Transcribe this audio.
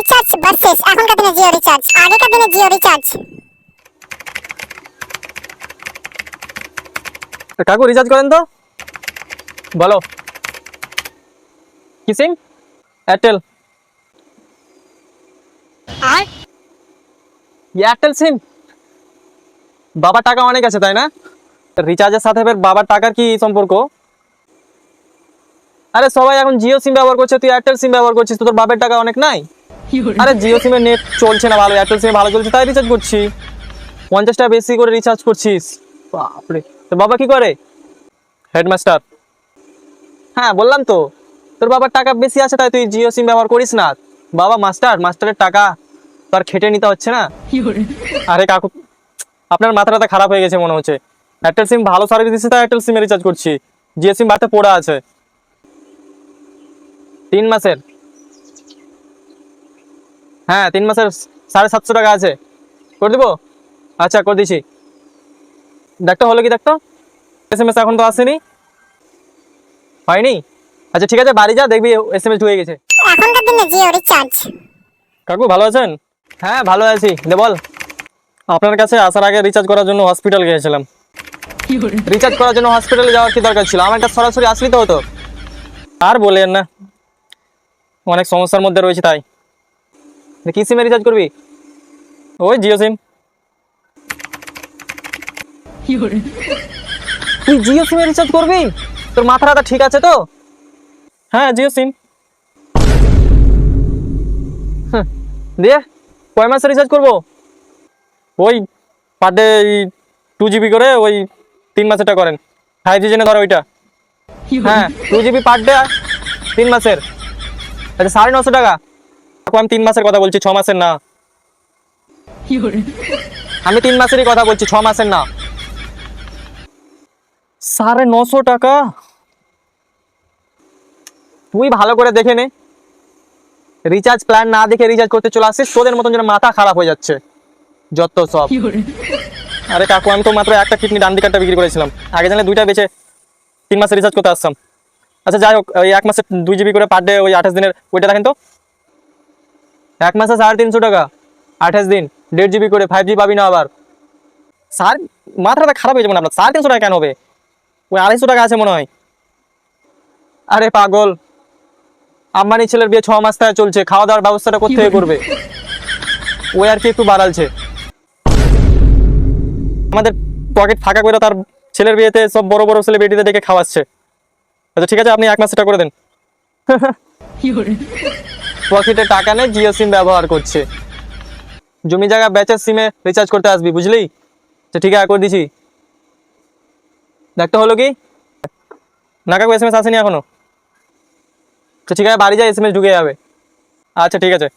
Recharge versus এখনকার দিনে Jio recharge আগেকার দিনে জিও রিচার্জ তো কাকু রিচার্জ করেন তো। বলো। কি সিম এয়ারটেল আর এয়ারটেল সিম বাবার টাকা অনেক আছে তাই না? রিচার্জের সাথে ফের বাবার টাকার কি সম্পর্ক? আরে সবাই এখন জিও সিম ব্যবহার করছে তুই এয়ারটেল সিম ব্যবহার করছিস তো তোর বাপের টাকা অনেক নাই? আরে জিও সিমের নেট চলছে না ভালো এয়ারটেল সিমে ভালো চলছে তাই রিচার্জ করছি। পঞ্চাশ টাকা বেশি করে রিচার্জ করছিস। বাপরে। তোর বাবা কি করে? হেডমাস্টার হ্যাঁ বললাম তো। তোর বাবার টাকা বেশি আছে তাই তুই জিও সিম ব্যবহার করিস না। বাবা মাস্টার মাস্টারের টাকা। তো আর খেটে নিতে হচ্ছে না? আরে কাকু আপনার মাথা টাথা খারাপ হয়ে গেছে মনে হচ্ছে। এয়ারটেল সিম ভালো সার্ভিস দিচ্ছে তাই এয়ারটেল সিমে রিচার্জ করছি। জিও সিম বাড়িতে পড়ে আছে। তিন মাসের। হ্যাঁ তিন মাসের সাড়ে সাতশো টাকা আছে। করে দেবো? আচ্ছা করে দিছি। দেখতো হলো কি দেখতো? এস এম এস এখন তো আসেনি। হয়নি? আচ্ছা ঠিক আছে বাড়ি যা দেখবি এস এম এস ঢুকে গেছে। এখনকার দিনে জিও রিচার্জ কাকু ভালো আছেন? হ্যাঁ ভালো আছি। দে বল। আপনার কাছে আসার আগে রিচার্জ করার জন্য হসপিটাল গিয়েছিলাম। রিচার্জ করার জন্য হসপিটালে যাওয়ার কি দরকার ছিল? আমার একটা সরাসরি আসলি তো হতো। আর বলেন না। অনেক সমস্যার মধ্যে রয়েছে তাই। কি সিমে রিচার্জ করবি? ওই জিও সিম। তুই জিও সিমে রিচার্জ করবি? তোর মাথা রাতা ঠিক আছে তো? হ্যাঁ জিও সিম। দিয়ে কয় মাসে রিচার্জ করব? ওই পার ডে টু জিবি করে ওই তিন মাসেরটা করেন। ফাইভ জি জেনে ধরো ওইটা। হ্যাঁ টু জিবি পার ডে তিন মাসের। আচ্ছা সাড়ে নশো টাকা। দেখো, আমি তিন মাসের কথা বলছি ছ মাসের না। আমি তিন মাসেরই কথা বলছি ছ মাসের না। সাড়ে নশো টাকা? তুই ভালো করে দেখে নে। রিচার্জ প্ল্যান না দেখে রিচার্জ করতে চলে তোদের মতন যেন মাথা খারাপ হয়ে যাচ্ছে। যত সব। আরে কাকু আমি তো মাত্র একটা কিডনি ডান দিকারটা বিক্রি করেছিলাম। আগে জানলে দুইটা বেচে তিন মাসে রিচার্জ করতে আসতাম। আচ্ছা যাই হোক ওই এক মাসে দুই জিবি করে পার ডে ওই আঠাশ দিনের ওইটা দেখেন তো। এক মাসে সাড়ে তিনশো টাকা আঠাশ দিন দেড় জিবি করে ফাইভ জি পাবি না আবার। সার মাথাটা খারাপ হয়ে যাবে না আপনার? সাড়ে তিনশো টাকা কেন হবে? ওই আড়াইশো টাকা আছে মনে হয়। আরে পাগল আম্বানি ছেলের বিয়ে ছ মাস থেকে চলছে খাওয়া দাওয়ার ব্যবস্থাটা কোথেকে করবে? ওই আর কি একটু বাড়ালছে। আমাদের পকেট ফাঁকা করে তার ছেলের বিয়েতে সব বড় বড় সেলিব্রিটিদের ডেকে খাওয়াচ্ছে। আচ্ছা ঠিক আছে আপনি এক মাসটা করে দেন। পকেটে টাকা নেই, জিও সিম ব্যবহার করছে। জমি জায়গা ব্যাচের সিমে রিচার্জ করতে আসবি, বুঝলি? তো ঠিক আছে করে দিছি। দেখতে হলো কি? না কাকু এস এম এস আসেনি এখনও। তো ঠিক আছে, বাড়ি যায় এস এম এস ঢুকে যাবে। আচ্ছা ঠিক আছে।